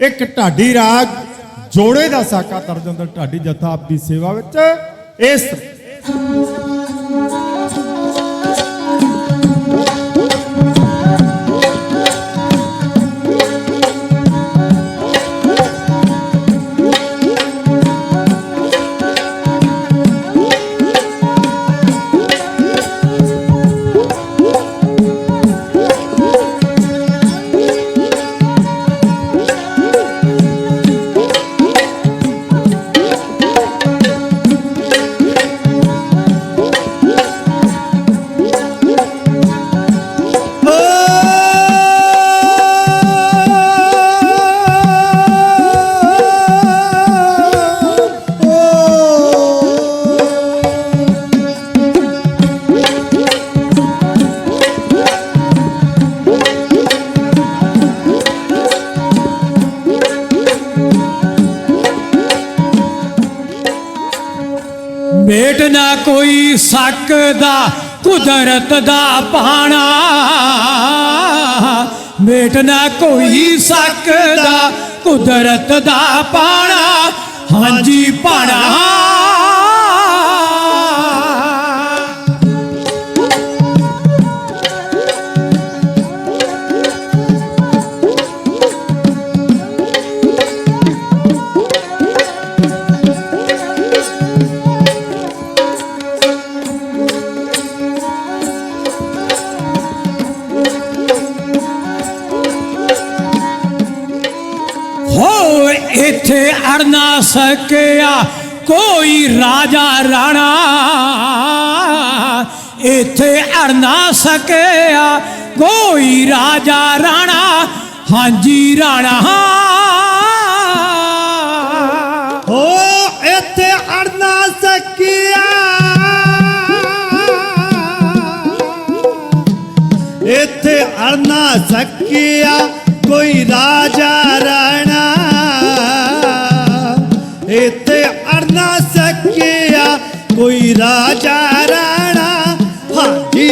ਇੱਕ ਢਾਡੀ ਰਾਗ ਜੋੜੇ ਦਾ ਸਾਕਾ ਤਰਜੰਦਰ ਢਾਡੀ ਜਥਾ ਆਪਦੀ ਸੇਵਾ ਵਿੱਚ। ਇਸ ਮੇਟ ਨਾ ਕੋਈ ਸਕਦਾ ਕੁਦਰਤ ਦਾ ਪਾਣਾ ਮੇਟ ਨਾ ਕੋਈ ਸਕਦਾ ਕੁਦਰਤ ਦਾ ਪਾਣਾ ਹਾਂਜੀ ਪਾਣਾ ਇੱਥੇ ਅੜ ਨਾ ਸਕਿਆ, ਕੋਈ ਰਾਜਾ ਰਾਣਾ। ਇੱਥੇ ਅੜ ਨਾ ਸਕਿਆ, ਕੋਈ ਰਾਜਾ ਰਾਣਾ। ਹਾਂਜੀ ਰਾਣਾ। ਹੋ, ਇੱਥੇ ਅੜ ਨਾ ਸਕਿਆ। ਇੱਥੇ ਅੜ ਨਾ ਸਕਿਆ, ਕੋਈ ਰਾਜਾ ਰਾਣਾ। ਕੋਈ ਰਾਜਾ ਰਾਣਾ ਹਾਜੀ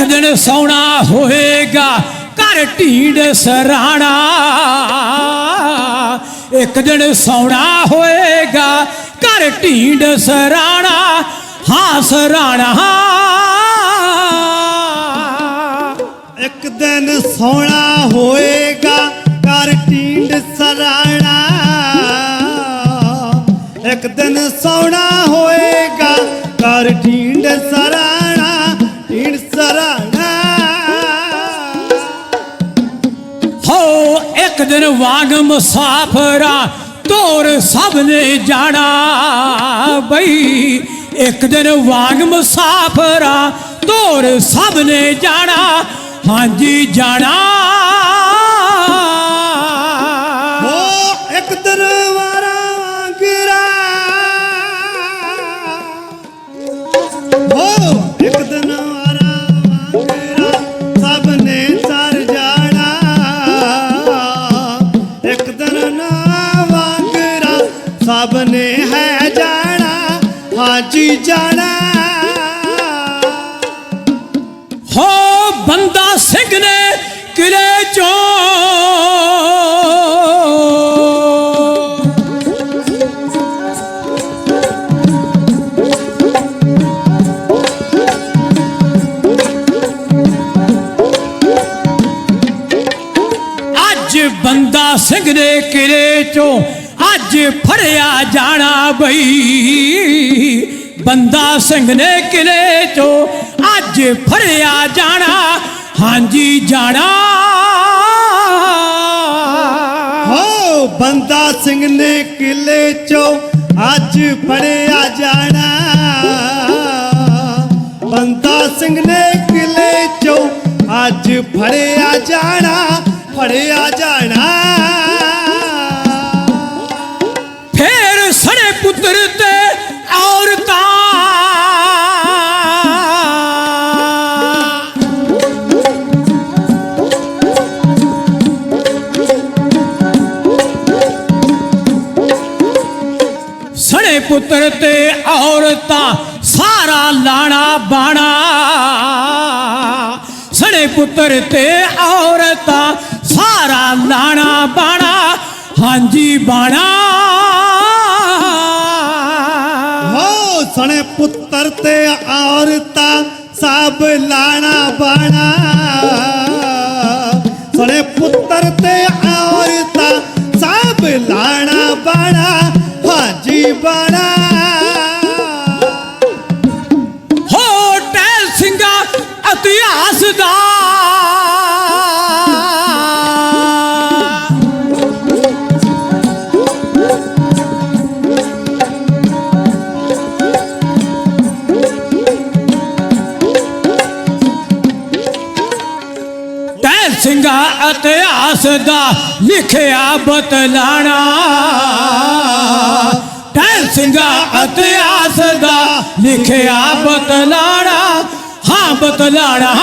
ਇੱਕ ਦਿਨ ਸੋਣਾ ਹੋਏਗਾ, ਘਰ ਢੀਂਡ ਸਰਾਣਾ। ਇੱਕ ਦਿਨ ਸੌਣਾ ਹੋਏਗਾ, ਘਰ ਢੀਂਡ ਸਰਾਣਾ, ਹਾਂ ਸਰਾਣਾ। ਇੱਕ ਦਿਨ ਸੋਣਾ ਹੋਏਗਾ, ਘਰ ਢੀਂਡ ਸਰਾਣਾ। ਇੱਕ ਦਿਨ ਸੋਣਾ ਹੋਏਗਾ ਇੱਕ ਦਿਨ ਵਾਂਗ ਮੁਸਾਫਰਾ ਤੋਰ ਸਭ ਨੇ ਜਾਣਾ ਬਈ। ਇੱਕ ਦਿਨ ਵਾਂਗ ਮੁਸਾਫਰਾ ਤੋਰ ਸਭ ਨੇ ਜਾਣਾ, ਹਾਂਜੀ ਜਾਣਾ। ਜਾਣਾ। ਹੋ ਬੰਦਾ ਸਿੰਘ ਨੇ ਕਿਲੇ ਚੋਂ। ਅੱਜ ਬੰਦਾ ਸਿੰਘ ਨੇ ਕਿਲੇ ਚੋਂ ਅੱਜ ਫੜਿਆ ਜਾਣਾ ਬਈ। ਬੰਦਾ ਸਿੰਘ ਨੇ ਕਿਲੇ ਚੋਂ ਅੱਜ ਫੜਿਆ ਜਾਣਾ, ਹਾਂਜੀ ਜਾਣਾ। ਹੋ, ਬੰਦਾ ਸਿੰਘ ਨੇ ਕਿਲੇ ਚੋਂ ਅੱਜ ਫੜਿਆ ਜਾਣਾ। ਬੰਦਾ ਸਿੰਘ ਨੇ ਕਿਲੇ ਚੋਂ ਅੱਜ ਫੜਿਆ ਜਾਣਾ ਫੜਿਆ ਜਾਣਾ। ਪੁੱਤਰ ਤੇ ਔਰਤਾਂ ਸਾਰਾ ਲਾਣਾ ਬਾਣਾ। ਸਣੇ ਪੁੱਤਰ ਤੇ ਔਰਤਾਂ ਸਾਰਾ ਲਾਣਾ ਬਾਣਾ। ਹਾਂਜੀ ਬਾਣਾ। ਹੋ, ਸਣੇ ਪੁੱਤਰ ਤੇ ਔਰਤਾਂ ਸਭ ਲਾਣਾ ਬਾਣਾ। ਸਣੇ ਪੁੱਤਰ ਤੇ ਔਰਤਾਂ ਸਭ ਲਾਣਾ ਦਾ ਸਿੰਘਾ ਇਤਿਹਾਸ ਦਾ ਲਿਖਿਆ ਬਤਲਾਣਾ। ਟਹਿਲ ਸਿੰਘਾ ਇਤਿਹਾਸ ਦਾ ਲਿਖਿਆ ਬਤਲਾਣਾ। ਹਾਂ ਬਤਲਾਣਾ।